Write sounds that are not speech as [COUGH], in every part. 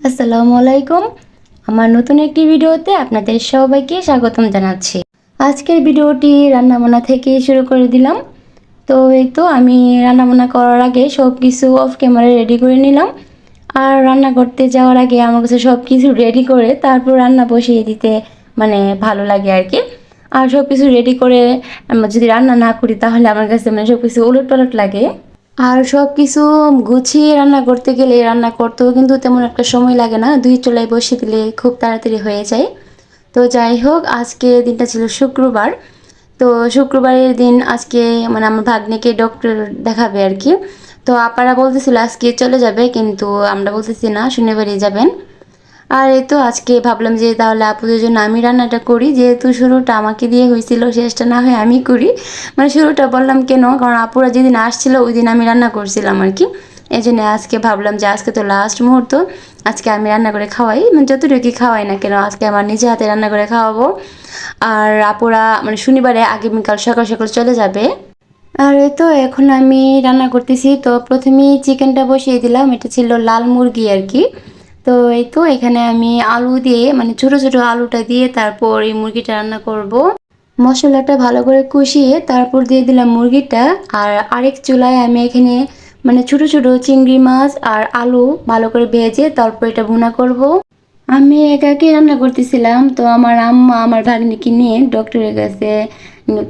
আসসালামু আলাইকুম। আমার নতুন একটি ভিডিওতে আপনাদের সবাইকে স্বাগতম জানাচ্ছি। আজকের ভিডিওটি রান্নাবান্না থেকে শুরু করে দিলাম। তো এই তো আমি রান্নাবান্না করার আগে সব কিছু অফ ক্যামেরায় রেডি করে নিলাম। আর রান্না করতে যাওয়ার আগে আমার কাছে সব কিছু রেডি করে তারপর রান্না বসিয়ে দিতে মানে ভালো লাগে আর কি আর সব কিছু রেডি করে যদি রান্না না করি তাহলে আমার কাছে মানে সব কিছু উলট পালট লাগে। আর সব কিছু গুছিয়ে রান্না করতে গেলে রান্না করতেও কিন্তু তেমন একটা সময় লাগে না। দুই চুলায় বসিয়ে দিলে খুব তাড়াতাড়ি হয়ে যায়। তো যাই হোক, আজকে দিনটা ছিল শুক্রবার। তো শুক্রবারের দিন আজকে মানে আমার ভাগ্নেকে ডক্টর দেখাবে আর কি। তো আপারা বলতেছিল আজকে চলে যাবে, কিন্তু আমরা বলতেছি না, শনিবারই যাবেন। আর এই তো আজকে ভাবলাম যে তাহলে আপুদের জন্য আমি রান্নাটা করি। যেহেতু শুরুটা আমাকে দিয়ে হয়েছিল, শেষটা না হয় আমি করি। মানে শুরুটা বললাম কেন? কারণ আপুরা যেদিন আসছিল ওই দিন আমি রান্না করছিলাম আর কি। এই জন্য আজকে ভাবলাম যে আজকে তো লাস্ট মুহূর্ত, আজকে আমি রান্না করে খাওয়াই। মানে যতটুকু খাওয়াই না কেন, আজকে আমার নিজে হাতে রান্না করে খাওয়াবো। আর আপুরা মানে শনিবারে আগামীকাল সকাল সকাল চলে যাবে। আর এই তো এখন আমি রান্না করতেছি। তো প্রথমেই চিকেনটা বসিয়ে দিলাম। এটা ছিল লাল মুরগি আর কি। তো এই তো এখানে আমি আলু দিয়ে মানে ছোট ছোট আলুটা দিয়ে তারপর এই মুরগিটা রান্না করব। মশলাটা ভালো করে কষিয়ে তারপর দিয়ে দিলাম মুরগিটা। আর আরেক চুলায় আমি এখানে মানে ছোট ছোট চিংড়ি মাছ আর আলু ভালো করে ভেজে তারপর এটা ভুনা করব। আমি একাকে রান্না করতেছিলাম, তো আমার আম্মা, আমার ভাগ্নিকে নিয়ে ডক্টরের কাছে,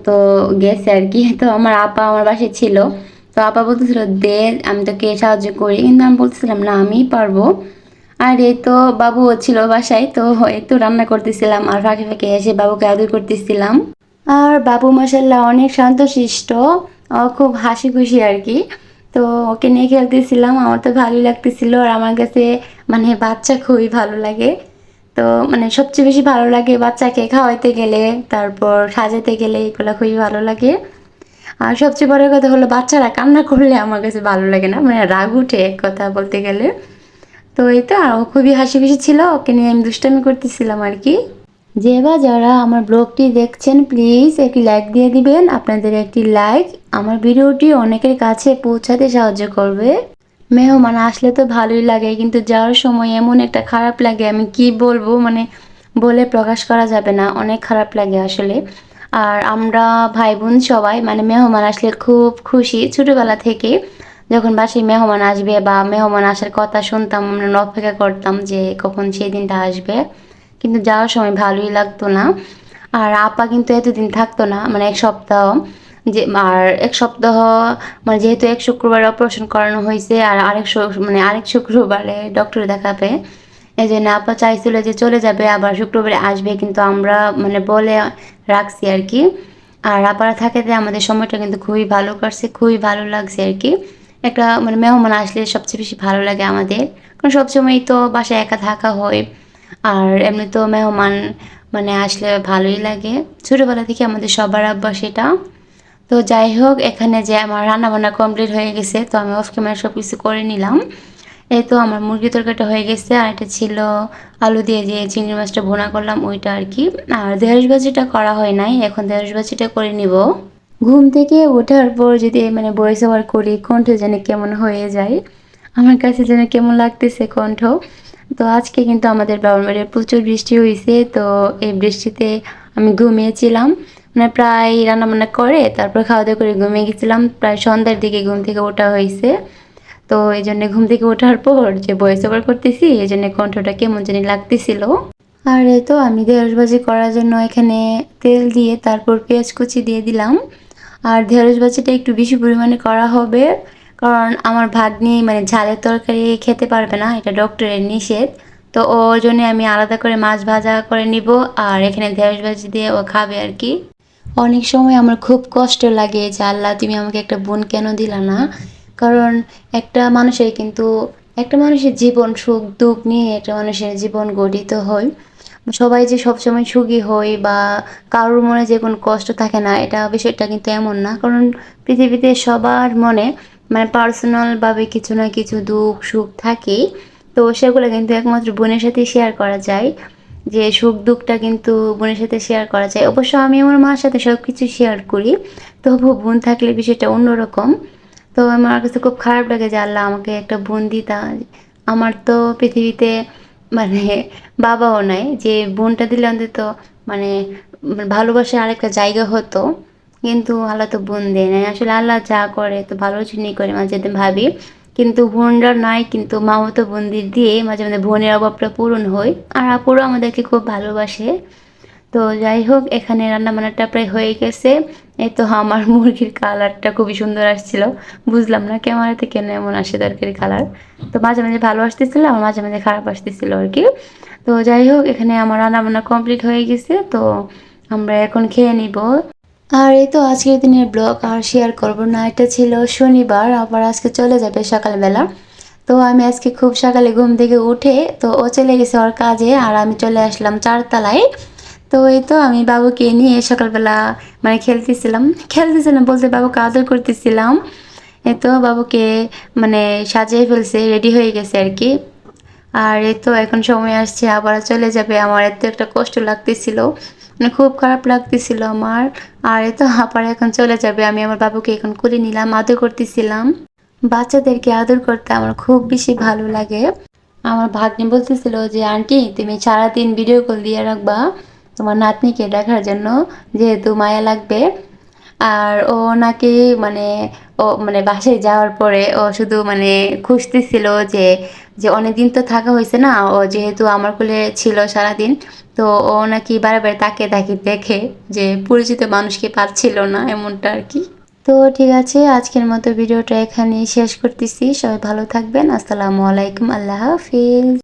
তো গেছে আর কি। তো আমার আপা আমার বাসায় ছিল। তো আপা বলতেছিল, দে, আমি তোকে সাহায্য করি। কিন্তু আমি বলতেছিলাম, না, আমিই পারব। আর এই তো বাবু ছিল বাসায়, তো তো রান্না করতেছিলাম আর ফাঁকে ফাঁকে এসে বাবুকে আদর করতেছিলাম। আর বাবু মাসাল্লাহ অনেক শান্তশিষ্ট, ও খুব হাসি খুশি আর কি। তো ওকে নিয়ে খেলতেছিলাম, আমার তো ভালোই লাগতেছিল আর আমার কাছে মানে বাচ্চা খুবই ভালো লাগে। তো মানে সবচেয়ে বেশি ভালো লাগে বাচ্চাকে খাওয়াইতে গেলে, তারপর সাজাতে গেলে এগুলো খুবই ভালো লাগে। আর সবচেয়ে বড় কথা হলো বাচ্চারা কান্না করলে আমার কাছে ভালো লাগে না মানে রাগ উঠে এক কথা বলতে গেলে। তো এই তো, আর ও খুবই হাসি খুশি ছিল, ওকে নিয়ে আমি দুষ্টামি করতেছিলাম আর কি। যে বা যারা আমার ব্লগটি দেখছেন প্লিজ একটি লাইক দিয়ে দিবেন। আপনাদের একটি লাইক আমার ভিডিওটি অনেকের কাছে পৌঁছাতে সাহায্য করবে। মেহমান আসলে তো ভালোই লাগে, কিন্তু যাওয়ার সময় এমন একটা খারাপ লাগে, আমি কি বলব? মানে বলে প্রকাশ করা যাবে না, অনেক খারাপ লাগে আসলে। আর আমরা ভাই বোন সবাই মানে মেহমান আসলে খুব খুশি। ছোটোবেলা থেকে যখন বাসায় মেহমান আসবে বা মেহমান আসার কথা শুনতাম, আমরা অপেক্ষা করতাম যে কখন সেই দিনটা আসবে। কিন্তু যাওয়ার সময় ভালোই লাগতো না। আর আপা কিন্তু এতদিন থাকতো না মানে এক সপ্তাহ। যে, আর এক সপ্তাহ মানে যেহেতু এক শুক্রবারে অপারেশন করানো হয়েছে, আর আরেক মানে আরেক শুক্রবারে ডক্টর দেখাবে। এই জন্য আপা চাইছিল যে চলে যাবে, আবার শুক্রবারে আসবে, কিন্তু আমরা মানে বলে রাখছি আর কি। আর আপারা থাকাতে আমাদের সময়টা কিন্তু খুবই ভালো কাটছে, খুবই ভালো লাগছে আর কি। একটা মানে মেহমান আসলে সবচেয়ে বেশি ভালো লাগে আমাদের। কারণ সবসময় তো বাসায় একা থাকা হয়। আর এমনি তো মেহমান মানে আসলে ভালোই লাগে। ছোটোবেলা থেকে আমাদের সবার অভ্যাস এটা তো যাই হোক, এখানে যে আমার রান্না বান্না কমপ্লিট হয়ে গেছে, তো আমি অফ ক্যামেরা সব কিছু করে নিলাম। এই তো আমার মুরগি তরকারিটা হয়ে গেছে, আর এটা ছিল আলু দিয়ে যে চিংড়ি মাছটা ভুনা করলাম, ওইটা আর কি। আর দেহস ভাজিটা করা হয় নাই, এখন দেহস ভাজিটা করে নিব। ঘুম থেকে ওঠার পর যদি মানে ভয়েস ওভার করি, কণ্ঠ যেন কেমন হয়ে যায়, আমার কাছে যেন কেমন লাগতেছে কণ্ঠ। তো আজকে কিন্তু আমাদের ব্রাহ্মণবাড়ির প্রচুর বৃষ্টি হয়েছে তো এই বৃষ্টিতে আমি ঘুমিয়েছিলাম। মানে প্রায় রান্নাবান্না করে, তারপর খাওয়া দাওয়া করে ঘুমিয়ে গেছিলাম। প্রায় সন্ধ্যার দিকে ঘুম থেকে ওঠা হয়েছে তো এই জন্য ঘুম থেকে ওঠার পর যে ভয়েস ওভার করতেছি, এই জন্য কণ্ঠটা কেমন জানি লাগতেছিল। আর এই তো আমি ঢেঁড়স ভাজি করার জন্য এখানে তেল দিয়ে, তারপর পেঁয়াজ কুচি দিয়ে দিলাম। আর ঢেঁড়স ভাজিটা একটু বেশি পরিমাণে করা হবে। কারণ আমার ভাগ্নি মানে ঝালের তরকারি খেতে পারবে না, এটা ডক্টরের নিষেধ। তো ওর জন্য আমি আলাদা করে মাছ ভাজা করে নিব, আর এখানে ঢেঁড়স ভাজি দিয়ে ও খাবে আর কি। অনেক সময় আমার খুব কষ্ট লাগে যে, আল্লাহ, তুমি আমাকে একটা বোন কেন দিলা না? কারণ একটা মানুষের কিন্তু, একটা মানুষের জীবন সুখ দুঃখ নিয়ে একটা মানুষের জীবন গঠিত হয়। সবাই যে সবসময় সুখী হয় বা কারোর মনে যে কোনো কষ্ট থাকে না, এটা বিষয়টা কিন্তু এমন না। কারণ পৃথিবীতে সবার মনে মানে পার্সোনালভাবে কিছু না কিছু দুঃখ, সুখ থাকেই। তো সেগুলো কিন্তু একমাত্র বোনের সাথে শেয়ার করা যায়। যে সুখ, দুঃখটা কিন্তু বোনের সাথে শেয়ার করা যায়। অবশ্য আমি আমার মার সাথে সব কিছু শেয়ার করি। তবু বোন থাকলে বিষয়টা অন্যরকম। তো আমার কাছে খুব খারাপ লাগে যে আল্লাহ আমাকে একটা বোন দিতা। আমার তো পৃথিবীতে মানে বাবাও নাই, যে বোনটা দিলে অন্তত মানে ভালোবাসার আরেকটা জায়গা হতো। কিন্তু আল্লাহ তো বোন দেয় নাই। আসলে আল্লাহ যা করে তো ভালো চিনি করে মাঝে ভাবি। কিন্তু বোনরা নাই, কিন্তু মামতো বোনদের দিয়ে মাঝে মাঝে বোনের অভাবটা পূরণ হয়। আর আপুরও আমাদেরকে খুব ভালোবাসে। তো যাই হোক, এখানে রান্না বান্নাটা প্রায় হয়ে গেছে। এই তো আমার [LAUGHS] মুরগির কালারটা খুবই সুন্দর আসছিল। বুঝলাম না ক্যামেরাতে কেন এমন আসে তরকারি কালার। তো মাঝে মাঝে ভালো আসতেছিল আর মাঝে মাঝে খারাপ আসতেছিল আর কি। তো যাই হোক, এখানে আমার রান্না বান্না কমপ্লিট হয়ে গেছে, তো আমরা এখন খেয়ে নিব। আর এই তো আজকের দিনের ব্লগ, আর শেয়ার করব না। এটা ছিল শনিবার, আবার আজকে চলে যাবে সকালবেলা। তো আমি আজকে খুব সকালে ঘুম থেকে উঠে, তো ও চলে গেছে ওর কাজে, আর আমি চলে আসলাম চারতলায়। তো এই তো আমি বাবুকে নিয়ে সকালবেলা মানে খেলতেছিলাম। খেলতেছিলাম বলতে বাবুকে আদর করতেছিলাম। এই তো বাবুকে মানে সাজিয়ে ফেলছে রেডি হয়ে গেছে আর কি। আর এই তো এখন সময় আসছে আবার চলে যাবে। আমার এত একটা কষ্ট লাগতেছিল মানে খুব খারাপ লাগতেছিল আমার। আর এই তো আবার এখন চলে যাবে। আমি আমার বাবুকে এখন করে নিলাম, আদর করতেছিলাম। বাচ্চাদেরকে আদর করতে আমার খুব বেশি ভালো লাগে। আমার ভাগ্নে বলতেছিল যে, আন্টি, তুমি সারাদিন ভিডিও কল দিয়ে রাখবা। তোমার নাতনিকে দেখার জন্য যেহেতু মায়া লাগবে। আর ও নাকি মানে ও মানে বাসায় যাওয়ার পরে ও শুধু মানে খুঁজতেছিল যে যে অনেকদিন তো থাকা হয়েছে না, ও যেহেতু আমার কোলে ছিল সারাদিন, তো ও নাকি বারবার তাকে তাকে দেখে যে পরিচিত মানুষকে পাচ্ছিল না এমনটা আর কি। তো ঠিক আছে, আজকের মতো ভিডিওটা এখানেই শেষ করতেছি। সবাই ভালো থাকবেন। আসসালামু আলাইকুম। আল্লাহ হাফিজ।